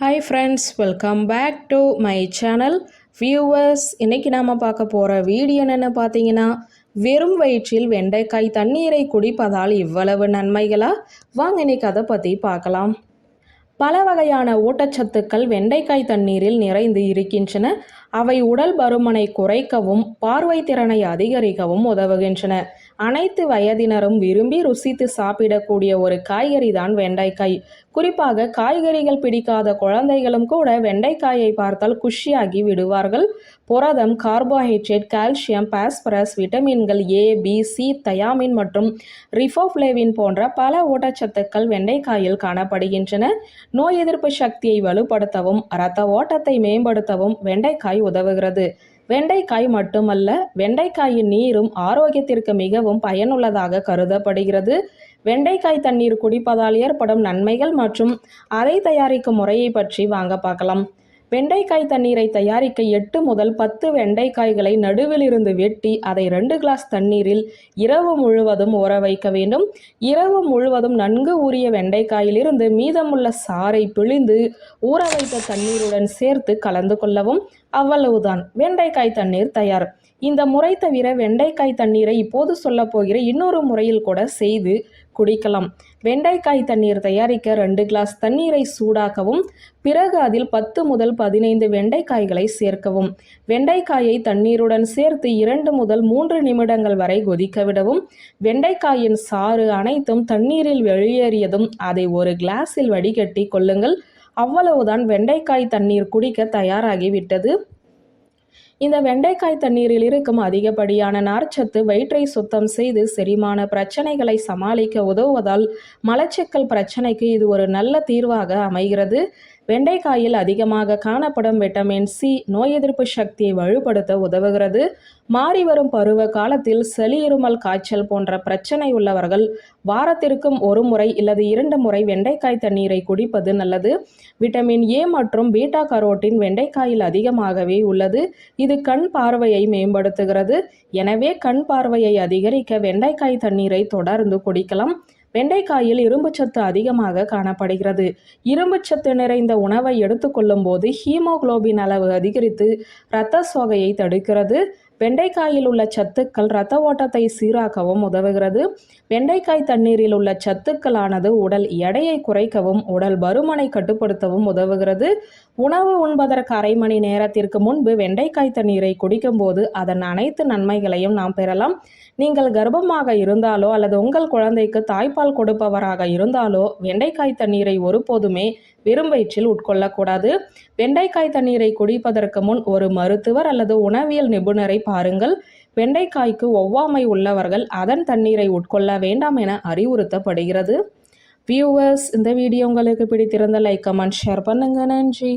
Hi friends welcome back to my channel viewers இன்றைக்கி நாம் பார்க்க போகிற வீடியோ என்னென்னு பார்த்தீங்கன்னா வெறும் வயிற்றில் வெண்டைக்காய் தண்ணீரை குடிப்பதால் இவ்வளவு நன்மைகளா? வாங்க இன்னைக்கு அதை பற்றி பார்க்கலாம். பல வகையான ஊட்டச்சத்துக்கள் வெண்டைக்காய் தண்ணீரில் நிறைந்து இருக்கின்றன. அவை உடல் பருமனை குறைக்கவும் பார்வை திறனை அதிகரிக்கவும் உதவுகின்றன. அனைத்து வயதினரும் விரும்பி ருசித்து சாப்பிடக்கூடிய ஒரு காய்கறி தான் வெண்டைக்காய். குறிப்பாக காய்கறிகள் பிடிக்காத குழந்தைகளும் கூட வெண்டைக்காயை பார்த்தால் குஷியாகி விடுவார்கள். புரதம் கார்போஹைட்ரேட் கால்சியம் பாஸ்பரஸ் விட்டமின்கள் ஏ பி சி தயாமின் மற்றும் ரிஃபோஃப்ளேவின் போன்ற பல ஊட்டச்சத்துக்கள் வெண்டைக்காயில் காணப்படுகின்றன. நோய் எதிர்ப்பு சக்தியை வலுப்படுத்தவும் இரத்த ஓட்டத்தை மேம்படுத்தவும் வெண்டைக்காய் உதவுகிறது. வெண்டைக்காய் மட்டுமல்ல வெண்டைக்காயின் நீரும் ஆரோக்கியத்திற்கு மிகவும் பயனுள்ளதாக கருதப்படுகிறது. வெண்டைக்காய் தண்ணீர் குடிப்பதால் ஏற்படும் நன்மைகள் மற்றும் அதை தயாரிக்கும் முறையை பற்றி வாங்க பார்க்கலாம். வெண்டைக்காய் தண்ணீரை தயாரிக்க எட்டு முதல் பத்து வெண்டைக்காய்களை நடுவில் இருந்து வெட்டி அதை ரெண்டு கிளாஸ் தண்ணீரில் இரவு முழுவதும் ஊற வைக்க வேண்டும். இரவு முழுவதும் நன்கு ஊறிய வெண்டைக்காயிலிருந்து மீதமுள்ள சாறை பிழிந்து ஊற வைத்த தண்ணீருடன் சேர்த்து கலந்து கொள்ளவும் அவ்வளவுதான். வெண்டைக்காய் தண்ணீர் தயார். இந்த முறை தவிர வெண்டைக்காய் தண்ணீரை இப்போது சொல்லப்போகிற இன்னொரு முறையில் கூட செய்து குடிக்கலாம். வெண்டைக்காய் தண்ணீர் தயாரிக்க ரெண்டு கிளாஸ் தண்ணீரை சூடாக்கவும் பிறகு அதில் பத்து முதல் பதினைந்து வெண்டைக்காய்களை சேர்க்கவும். வெண்டைக்காயை தண்ணீருடன் சேர்த்து இரண்டு முதல் மூன்று நிமிடங்கள் வரை கொதிக்க விடவும். வெண்டைக்காயின் சாறு அனைத்தும் தண்ணீரில் வெளியேறியதும் அதை ஒரு கிளாஸில் வடிகட்டி கொள்ளுங்கள். அவ்வளவுதான் வெண்டைக்காய் தண்ணீர் குடிக்க தயாராகிவிட்டது. இந்த வெண்டைக்காய் தண்ணீரில் இருக்கும் அதிகப்படியான நார்ச்சத்து வயிற்றை சுத்தம் செய்து செரிமான பிரச்சனைகளை சமாளிக்க உதவுவதால் மலச்சிக்கல் பிரச்சனைக்கு இது ஒரு நல்ல தீர்வாக அமைகிறது. வெண்டைக்காயில் அதிகமாக காணப்படும் விட்டமின் சி நோய் எதிர்ப்பு சக்தியை வலுப்படுத்த உதவுகிறது. மாறி வரும் பருவ காலத்தில் சளி இருமல் காய்ச்சல் போன்ற பிரச்சனை உள்ளவர்கள் வாரத்திற்கும் ஒரு முறை இல்லது இரண்டு முறை வெண்டைக்காய் தண்ணீரை குடிப்பது நல்லது. விட்டமின் ஏ மற்றும் பீட்டா கரோட்டின் வெண்டைக்காயில் அதிகமாகவே உள்ளது. இது கண் பார்வையை மேம்படுத்துகிறது. எனவே கண் பார்வையை அதிகரிக்க வெண்டைக்காய் தண்ணீரை தொடர்ந்து குடிக்கலாம். வெண்டைக்காயில் இரும்புச்சத்து அதிகமாக காணப்படுகிறது. இரும்புச்சத்து நிறைந்த உணவை எடுத்துக்கொள்ளும் போது ஹீமோகுளோபின் அளவு அதிகரித்து இரத்த சோகையை தடுக்கிறது. வெண்டைக்காயில் உள்ள சத்துக்கள் இரத்த ஓட்டத்தை சீராக்கவும் உதவுகிறது. வெண்டைக்காய் தண்ணீரில் உள்ள சத்துக்களானது உடல் எடையை குறைக்கவும் உடல் பருமனை கட்டுப்படுத்தவும் உதவுகிறது. உணவு உண்பதற்கு அரை மணி நேரத்திற்கு முன்பு வெண்டைக்காய் தண்ணீரை குடிக்கும்போது அதன் அனைத்து நன்மைகளையும் நாம் பெறலாம். நீங்கள் கர்ப்பமாக இருந்தாலோ அல்லது உங்கள் குழந்தைக்கு தாய்ப்பால் கொடுப்பவராக இருந்தாலோ வெண்டைக்காய் தண்ணீரை ஒருபோதுமே வெறும்பயிற்றில் உட்கொள்ளக்கூடாது. வெண்டைக்காய் தண்ணீரை குடிப்பதற்கு முன் ஒரு மருத்துவர் அல்லது உணவியல் நிபுணரை பாருங்கள். வெண்டைக்காய்க்கு ஒவ்வாமை உள்ளவர்கள் அதன் தண்ணீரை உட்கொள்ள வேண்டாம் என அறிவுறுத்தப்படுகிறது. வியூவர்ஸ் இந்த வீடியோ உங்களுக்கு பிடித்திருந்த லைக் கமெண்ட் ஷேர் பண்ணுங்கள் நன்றி.